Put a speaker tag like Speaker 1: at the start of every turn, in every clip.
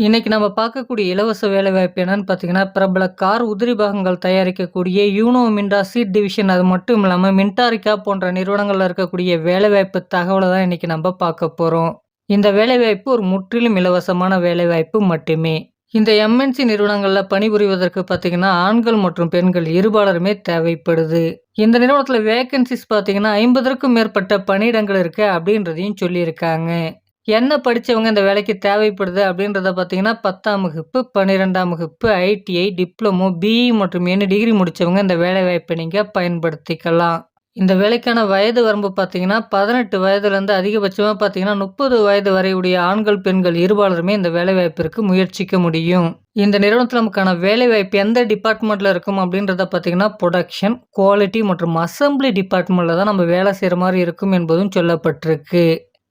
Speaker 1: இன்றைக்கி நம்ம பார்க்கக்கூடிய இலவச வேலைவாய்ப்பு என்னன்னு பார்த்தீங்கன்னா, பிரபல கார் உதிரி பாகங்கள் தயாரிக்கக்கூடிய யூனோ மிண்டா சீட் டிவிஷன் அது மட்டும் இல்லாமல் மின்டாரிக்கா போன்ற நிறுவனங்களில் இருக்கக்கூடிய வேலைவாய்ப்பு தகவலை தான் இன்றைக்கி நம்ம பார்க்க போகிறோம் இந்த வேலைவாய்ப்பு ஒரு முற்றிலும் இலவசமான வேலைவாய்ப்பு மட்டுமே. இந்த எம்.என்.சி நிறுவனங்களில் பணிபுரிவதற்கு பார்த்தீங்கன்னா, ஆண்கள் மற்றும் பெண்கள் இருபாலருமே தேவைப்படுது. இந்த நிறுவனத்தில் வேக்கன்சிஸ் பார்த்தீங்கன்னா, 50க்கும் மேற்பட்ட பணியிடங்கள் இருக்குது அப்படின்றதையும் சொல்லியிருக்காங்க. என்ன படித்தவங்க இந்த வேலைக்கு தேவைப்படுது அப்படின்றத பார்த்தீங்கன்னா, 10ஆம் வகுப்பு, 12ஆம் வகுப்பு, ஐடிஐ, டிப்ளமோ, பிஇ மற்றும் எனி டிகிரி முடித்தவங்க இந்த வேலைவாய்ப்பை நீங்கள் பயன்படுத்திக்கலாம். இந்த வேலைக்கான வயது வரம்பு பார்த்தீங்கன்னா, பதினெட்டு வயதுலேருந்து அதிகபட்சமாக பார்த்தீங்கன்னா, 30 வயது வரையுடைய ஆண்கள், பெண்கள் இருபாலருமே இந்த வேலைவாய்ப்பிற்கு முயற்சிக்க முடியும். இந்த நிறுவனத்தில் நமக்கான வேலைவாய்ப்பு எந்த டிபார்ட்மெண்ட்டில் இருக்கும் அப்படின்றத பார்த்தீங்கன்னா, புரொடக்ஷன், குவாலிட்டி மற்றும் அசெம்பிளி டிபார்ட்மெண்ட்டில் தான் நம்ம வேலை செய்கிற மாதிரி இருக்கும் என்பதும் சொல்லப்பட்டிருக்கு.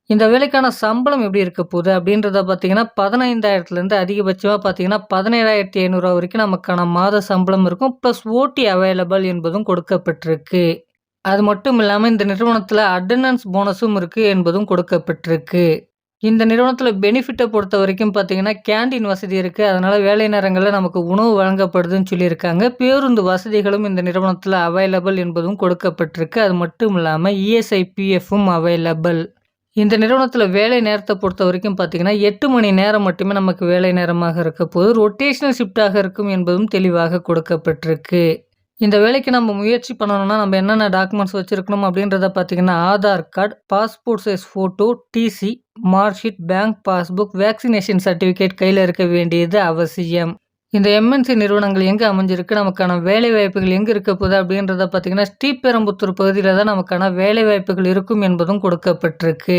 Speaker 1: இந்த வேலைக்கான சம்பளம் எப்படி இருக்க போகுது அப்படின்றத பார்த்தீங்கன்னா, பதினைந்தாயிரத்துலேருந்து அதிகபட்சமாக பார்த்தீங்கன்னா, 17,500 வரைக்கும் நமக்கான மாத சம்பளம் இருக்கும். ப்ளஸ் ஓட்டி அவைலபிள் என்பதும் கொடுக்கப்பட்டிருக்கு. அது மட்டும் இல்லாமல் இந்த நிறுவனத்தில் அட்டண்டன்ஸ் போனஸும் இருக்குது என்பதும் கொடுக்கப்பட்டிருக்கு. இந்த நிறுவனத்தில் பெனிஃபிட்டை பொறுத்த வரைக்கும் பார்த்தீங்கன்னா, கேண்டீன் வசதி இருக்குது அதனால் வேலை நேரங்களில் நமக்கு உணவு வழங்கப்படுதுன்னு சொல்லியிருக்காங்க. பேருந்து வசதிகளும் இந்த நிறுவனத்தில் அவைலபிள் என்பதும் கொடுக்கப்பட்டிருக்கு. அது மட்டும் இல்லாமல் இஎஸ்ஐ, பிஎஃப்பும் அவைலபிள். இந்த நிறுவனத்தில் வேலை நேரத்தை பொறுத்த வரைக்கும் பார்த்தீங்கன்னா, எட்டு மணி நேரம் மட்டுமே நமக்கு வேலை நேரமாக இருக்க போது. ரொட்டேஷனல் ஷிஃப்ட்டாக இருக்கும் என்பதும் தெளிவாக கொடுக்கப்பட்டிருக்கு. இந்த வேலைக்கு நம்ம முயற்சி பண்ணணும்னா, நம்ம என்னென்ன டாக்குமெண்ட்ஸ் வச்சுருக்கணும் அப்படின்றத பார்த்தீங்கன்னா, Aadhaar card, passport size photo, TC, marksheet bank passbook, vaccination certificate கையில் இருக்க வேண்டியது அவசியம். இந்த எம்.என்.சி நிறுவனங்கள் எங்கே அமைஞ்சிருக்கு, நமக்கான வேலைவாய்ப்புகள் எங்கே இருக்க போகுது அப்படின்றத பார்த்தீங்கன்னா, ஸ்ரீபெரும்புத்தூர் பகுதியில் தான் நமக்கான வேலைவாய்ப்புகள் இருக்கும் என்பதும் கொடுக்கப்பட்டிருக்கு.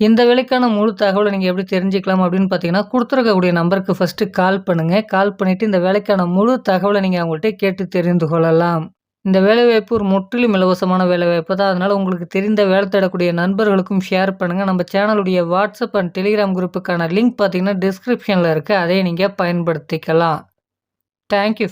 Speaker 1: இந்த வேலைக்கான முழு தகவலை நீங்கள் எப்படி தெரிஞ்சுக்கலாம் அப்படின்னு பார்த்தீங்கன்னா, கொடுத்துருக்கக்கூடிய நம்பருக்கு ஃபர்ஸ்ட்டு கால் பண்ணுங்கள் கால் பண்ணிவிட்டு இந்த வேலைக்கான முழு தகவலை நீங்கள் அவங்கள்ட்ட கேட்டு தெரிந்து கொள்ளலாம். இந்த வேலைவாய்ப்பு ஒரு முற்றிலும் இலவசமான வேலைவாய்ப்பு தான். அதனால் உங்களுக்கு தெரிந்த வேலை தேடக்கூடிய நண்பர்களுக்கும் ஷேர் பண்ணுங்கள் நம்ம சேனலுடைய வாட்ஸ்அப் அண்ட் டெலிகிராம் குரூப்புக்கான லிங்க் பார்த்தீங்கன்னா, டிஸ்கிரிப்ஷனில் இருக்குது அதை நீங்கள் பயன்படுத்திக்கலாம். Thank you